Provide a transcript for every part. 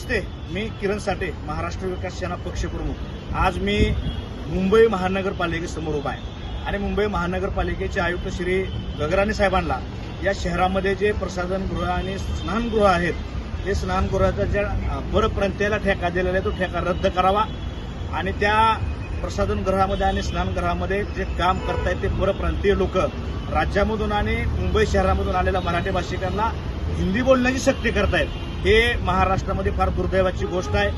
नमस्ते मी किरण साठे महाराष्ट्र विकास सेना पक्षप्रमुख. आज मी मुंबई महानगरपालिकेसमोर उभा आहे. आणि मुंबई महानगरपालिकेचे आयुक्त श्री गगराणी साहेबांना या शहरामध्ये जे प्रसाधनगृह आणि स्नानगृह आहेत ते स्नानगृहाचा ज्या परप्रांतीयाला ठेका दिलेला आहे तो ठेका रद्द करावा. आणि त्या प्रसाधनगृहामध्ये आणि स्नानगृहामध्ये जे काम करतायत ते परप्रांतीय लोक राज्यामधून आणि मुंबई शहरामधून आलेल्या मराठी भाषिकांना हिंदी बोलण्याची सक्ती करतायत हे महाराष्ट्रामध्ये फार दुर्दैवाची गोष्ट आहे.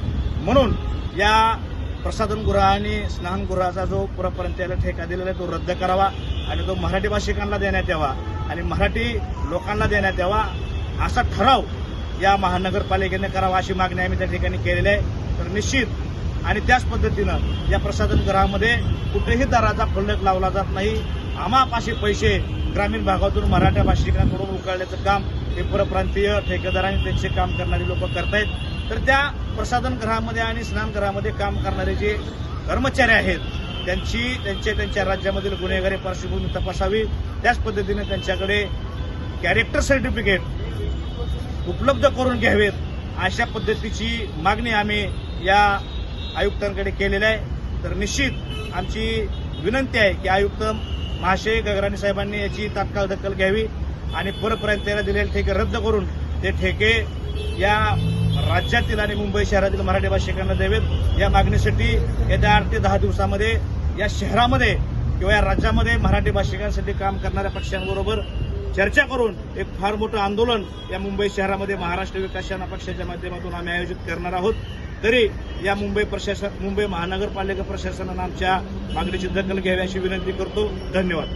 म्हणून या प्रसाधनगृह आणि स्नानगृहाचा जो परप्रांतीयाला ठेका दिलेला आहे तो रद्द करावा आणि तो मराठी भाषिकांना देण्यात यावा आणि मराठी लोकांना देण्यात यावा असा ठराव या महानगरपालिकेने करावा अशी मागणी आम्ही त्या ठिकाणी केलेली आहे. तर निश्चित आणि त्याच पद्धतीनं या प्रसाधनगृहामध्ये कुठेही दराचा फलक लावला जात नाही. आमापाशी पैसे ग्रामीण भागातून मराठा भाषिकांकडून उकळल्याचं काम हे परप्रांतीय ठेकेदारांनी त्यांचे काम करणारी लोक करतायत. तर त्या प्रसाधनगृहामध्ये आणि स्नानगृहामध्ये काम करणारे जे कर्मचारी आहेत त्यांची त्यांच्या त्यांच्या राज्यामधील गुन्हेगारी पार्श्वभूमी तपासावी. त्याच पद्धतीने त्यांच्याकडे कॅरेक्टर सर्टिफिकेट उपलब्ध करून घ्यावेत. अशा पद्धतीची मागणी आम्ही या आयुक्तांकडे केलेली आहे. तर निश्चित आमची विनंती आहे की आयुक्त महाशय गगराणी साहेबांनी याची तात्काळ दखल घ्यावी आणि परप्रांतीयाला दिलेले ठेके रद्द करून ते ठेके या राज्यातील आणि मुंबई शहरातील मराठी भाषिकांना द्यावेत. या मागणीसाठी येत्या आठ ते दहा दिवसामध्ये या शहरामध्ये किंवा या राज्यामध्ये मराठी भाषिकांसाठी काम करणाऱ्या पक्षांबरोबर चर्चा करून एक फार मोठं आंदोलन या मुंबई शहरामध्ये महाराष्ट्र विकास सेना पक्षाच्या माध्यमातून आम्ही आयोजित करणार आहोत. तरी या मुंबई प्रशासन मुंबई महानगरपालिका प्रशासनानं आमच्या मागणीची दखल घ्यावी अशी विनंती करतो. धन्यवाद.